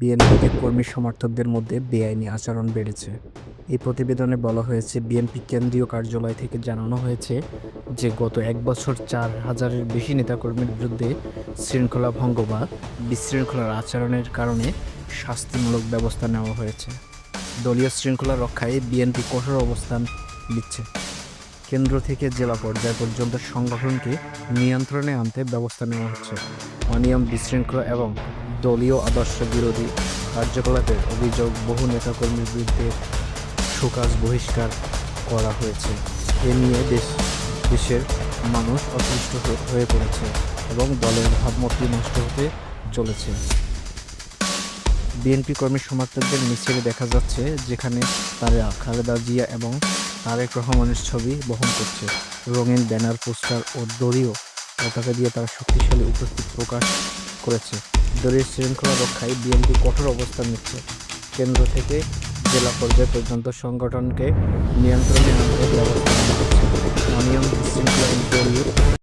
বিএনপিতে কর্মী সমর্থকদের মধ্যে বেআইনি আচরণ বেড়েছে। এই প্রতিবেদনে বলা হয়েছে, বিএনপি কেন্দ্রীয় কার্যালয় থেকে জানানো হয়েছে যে, গত এক বছর চার হাজারের বেশি নেতাকর্মীর বিরুদ্ধে শৃঙ্খলা ভঙ্গ বা বিশৃঙ্খলার আচরণের কারণে শাস্তিমূলক ব্যবস্থা নেওয়া হয়েছে। দলীয় শৃঙ্খলা রক্ষায় বিএনপি কঠোর অবস্থান নিচ্ছে। কেন্দ্র থেকে জেলা পর্যায় পর্যন্ত সংগঠনকে নিয়ন্ত্রণে আনতে ব্যবস্থা নেওয়া হচ্ছে। অনিয়ম, বিশৃঙ্খলা এবং দলীয় আদর্শ বিরোধী কার্যকলাপের অভিযোগ বহু নেতাকর্মীর বিরুদ্ধে সুকাজ বহিষ্কার করা হয়েছে। এ নিয়ে দেশ, দেশের মানুষ হয়ে- হয়ে পড়েছে এবং দলের ভাবমূর্তি নষ্ট হতে চলেছে। বিএনপি কর্মী সমর্থকদের মিছিলে দেখা যাচ্ছে, যেখানে তারা খালেদা জিয়া এবং তারেক রহমানের ছবি বহন করছে। রঙিন ব্যানার, পোস্টার ও দলীয় পতাকা দিয়ে তারা শক্তিশালী উপস্থিত প্রকাশ করেছে। দলীয় শৃঙ্খলা রক্ষায় বিএনপি কঠোর অবস্থান নিচ্ছে। কেন্দ্র থেকে জেলা পর্যায় পর্যন্ত সংগঠনকে নিয়ন্ত্রণে আনতে